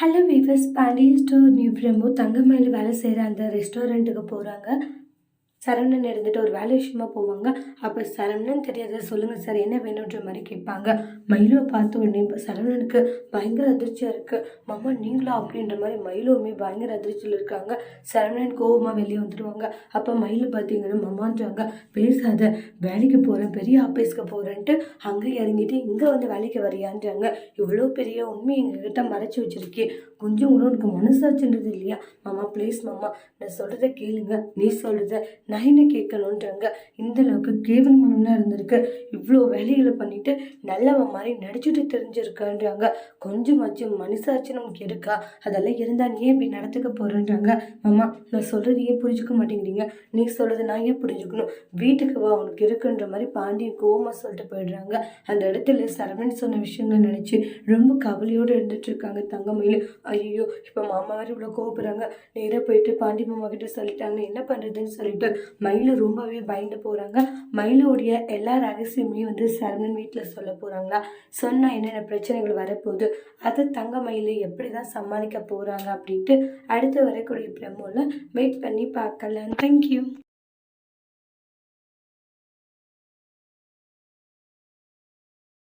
Hello viewers Pandi store new promo Thangamayil வேலை செய்கிற அந்த ரெஸ்டாரண்ட்டுக்கு போகிறாங்க சரவணன் இருந்துட்டு ஒரு வேலை விஷயமா போவாங்க. அப்போ சரவணன் தெரியாத சொல்லுங்கள் சார் என்ன வேணுன்ற மாதிரி கேட்பாங்க. மயிலுவை பார்த்த உடனே இப்போ சரவணனுக்கு பயங்கர அதிர்ச்சியாக இருக்குது மாமா நீங்களா? அப்படின்ற மாதிரி மயிலுவுமே பயங்கர அதிர்ச்சியில் இருக்காங்க. சரவணன் கோவமாக வெளியே வந்துடுவாங்க அப்போ மயில் பார்த்தீங்கன்னா மமான்றாங்க. பேசாத வேலைக்கு போகிறேன் பெரிய ஆஃபீஸ்க்கு போகிறேன்ட்டு அங்கே இறங்கிட்டு இங்கே வந்து வேலைக்கு வரியான்றாங்க. இவ்வளோ பெரிய உண்மை எங்ககிட்ட மறைச்சி வச்சிருக்கே. கொஞ்சம் கூட உனக்கு மனசாச்சுன்றது இல்லையா? மாமா ப்ளீஸ் மாமா. நான் சொல்கிறத கேளுங்க. நீ சொல்கிறத நான் என்ன கேட்கணுன்றாங்க இந்த அளவுக்கு கேவலமானவனா இருந்திருக்கு. இவ்வளோ வேலைகளை பண்ணிட்டு நல்லவன் மாதிரி நடிச்சுட்டு தெரிஞ்சிருக்கான்றாங்க. கொஞ்சமாச்சும் மனுஷாச்சும் நமக்கு இருக்கா? அதெல்லாம் இருந்தால் நீ ஏன் இப்படி நடத்துக்க போகிறேன்றாங்க மாமா நான் சொல்கிறது ஏன் புரிஞ்சுக்க மாட்டேங்கிறீங்க? நீ சொல்கிறது நான் ஏன் புரிஞ்சுக்கணும்? வீட்டுக்கு வா உனக்கு இருக்குன்ற மாதிரி பாண்டியன் கோமா சொல்லிட்டு போயிடுறாங்க. அந்த இடத்துல சரவணன் சொன்ன விஷயங்களை நினச்சி ரொம்ப கவலையோடு இருந்துட்டு இருக்காங்க தங்கமயில். ஐயோ இப்போ மாமா வேறு இவ்வளோ கோவப்படுறாங்க. நேராக போயிட்டு பாண்டி மாமா கிட்ட சொல்லிட்டாங்க. என்ன பண்ணுறதுன்னு சொல்லிட்டு மயில் ரொம்பவே பயந்து போகிறாங்க மயிலுடைய எல்லா ரகசியமே வந்து சரவணன் வீட்டில் சொல்ல போகிறாங்களா சொன்னால் என்னென்ன பிரச்சனைகள் வரப்போகுது? அதை தங்க மயில் எப்படி தான் சமாளிக்க போகிறாங்க அப்படின்ட்டு அடுத்து வரக்கூடிய பிரமோவில் வெயிட் பண்ணி பார்க்கலாம். தேங்க்யூ